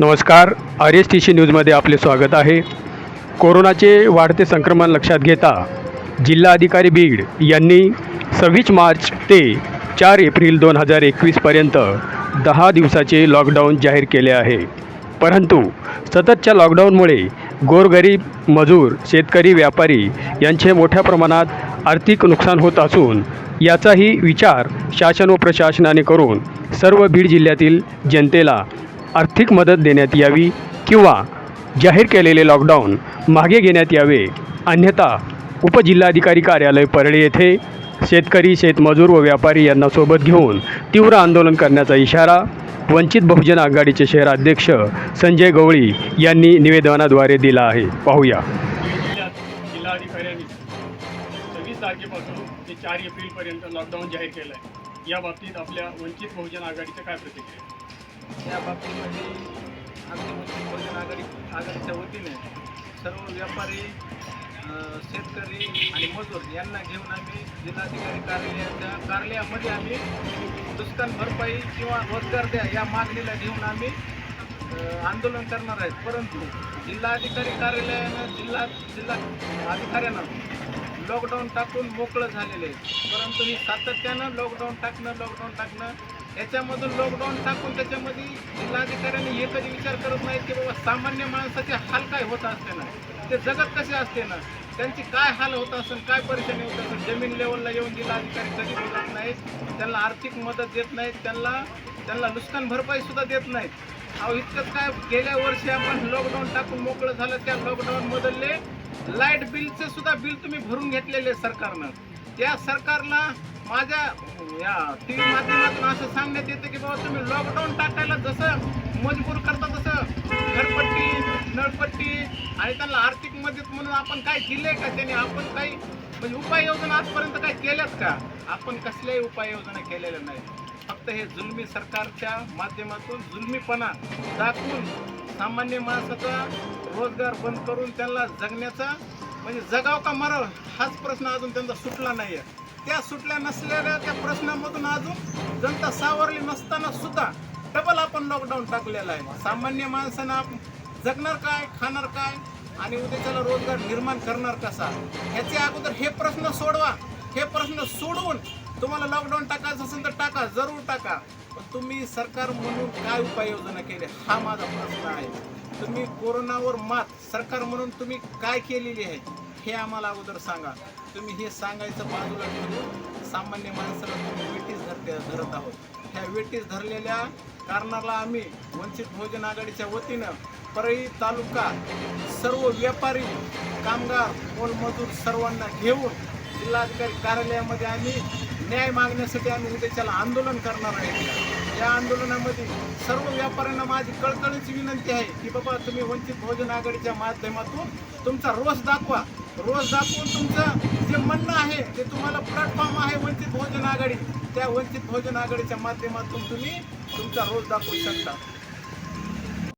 नमस्कार. R S T C न्यूजमध्ये आपले स्वागत आहे. कोरोनाचे वाढते संक्रमण लक्षात घेता जिल्हाधिकारी बीड यांनी सव्वीस मार्च ते चार एप्रिल दोन हजार एकवीसपर्यंत दहा दिवसाचे लॉकडाऊन जाहीर केले आहे. परंतु सततच्या लॉकडाऊनमुळे गोरगरीब मजूर शेतकरी व्यापारी यांचे मोठ्या प्रमाणात आर्थिक नुकसान होत असून याचाही विचार शासन व प्रशासनाने करून सर्व बीड जिल्ह्यातील जनतेला आर्थिक मदत देण्यात यावी किंवा जाहीर केलेले लॉकडाऊन मागे घेण्यात यावे. अन्यथा उपजिल्हाधिकारी कार्यालय परळी येथे शेतकरी शेतमजूर व व्यापारी यांना सोबत घेऊन तीव्र आंदोलन करण्याचा इशारा वंचित बहुजन आघाडीचे शहराध्यक्ष संजय गवळी यांनी निवेदनाद्वारे दिला आहे. पाहूया. जिल्हाधिकाऱ्यांनी सव्वीस तारखेपासून ते चार एप्रिलपर्यंत लॉकडाऊन जाहीर केलं आहे या बाबतीत आपल्या वंचित बहुजन आघाडीचं काय प्रतिक्रिया? या बाबतीमध्ये आमची मुस्लिम बहुजन आघाडी आघाडीच्या वतीने सर्व व्यापारी शेतकरी आणि मजूर यांना घेऊन आम्ही जिल्हाधिकारी कार्यालयाच्या कार्यालयामध्ये आम्ही दुष्काळ भरपाई किंवा रोजगार द्या या मागणीला घेऊन आम्ही आंदोलन करणार आहेत. परंतु जिल्हाधिकारी कार्यालयानं जिल्हा जिल्हा अधिकाऱ्यानं लॉकडाऊन टाकून मोकळं झालेलं आहे. परंतु ही सातत्यानं लॉकडाऊन टाकणं लॉकडाऊन टाकणं याच्यामधून लॉकडाऊन टाकून त्याच्यामध्ये जिल्हाधिकाऱ्यांनी हे कधी विचार करत नाही की बाबा सामान्य माणसाचे हाल काय होत असते ना? ते जगत कसे असते ना? त्यांची काय हाल होत असेल काय परेशानी होत असेल जमीन लेवलला येऊन जिल्हाधिकारी कधी बोलत नाहीत त्यांना आर्थिक मदत देत नाहीत त्यांना त्यांना नुकसान भरपाईसुद्धा देत नाहीत. अहो इतकंच काय गेल्या वर्षी आपण लॉकडाऊन टाकून मोकळं झालं त्या लॉकडाऊनमधले लाइट बिलचे सुद्धा बिल तुम्ही भरून घेतलेले सरकारनं. त्या सरकारला माझ्या या टी व्ही माध्यमातून असं सांगण्यात येतं की बाबा तुम्ही लॉकडाऊन टाकायला जसं मजबूर करता तसं घरपट्टी नळपट्टी आणि त्यांना आर्थिक मदत म्हणून आपण काय दिले का? त्याने आपण काही म्हणजे उपाययोजना आजपर्यंत काय केल्यात का? आपण कसल्याही उपाययोजना केलेल्या नाही फक्त हे जुलमी सरकारच्या माध्यमातून जुलमीपणा दाखवून सामान्य माणसाचा रोजगार बंद करून त्यांना जगण्याचा म्हणजे जगाव का मराव हाच प्रश्न अजून त्यांचा सुटला नाही आहे त्या सुटल्या नसलेल्या त्या प्रश्नामधून अजून जनता सावरली नसताना सुद्धा डबल आपण लॉकडाऊन टाकलेला आहे. सामान्य माणसानं आपण जगणार काय खाणार काय आणि उद्याच्याला रोजगार निर्माण करणार कसा? ह्याच्या अगोदर हे प्रश्न सोडवा. हे प्रश्न सोडवून तुम्हाला लॉकडाऊन टाकायचं असेल तर टाका जरूर टाका. पण तुम्ही सरकार म्हणून काय उपाययोजना केली? हा माझा प्रश्न आहे. तुम्ही कोरोनावर मात सरकार म्हणून तुम्ही काय केलेली आहे? हे आम्हाला अगोदर सांगा. तुम्ही हे सांगायचं बाजूला ठेवून सामान्य माणसाला तुम्ही वेटीस धरते धरत आहोत. ह्या वेटीस धरलेल्या कारणाला आम्ही वंचित भोजन आघाडीच्या वतीनं परळी तालुका सर्व व्यापारी कामगार मोलमजूर सर्वांना घेऊन जिल्हाधिकारी कार्यालयामध्ये आम्ही न्याय मागण्यासाठी आम्ही उद्याच्याला आंदोलन करणार आहे. या आंदोलनामध्ये सर्व व्यापाऱ्यांना माझी कळकळीची विनंती आहे की बाबा तुम्ही वंचित भोजन आघाडीच्या माध्यमातून तुमचा रोष दाखवा. रोज दाखवून तुमचं जे म्हणणं आहे ते तुम्हाला प्लॅटफॉर्म आहे वंचित भोजन आघाडी. त्या वंचित भोजन आघाडीच्या माध्यमातून तुम्ही तुमचा रोज दाखवू शकता.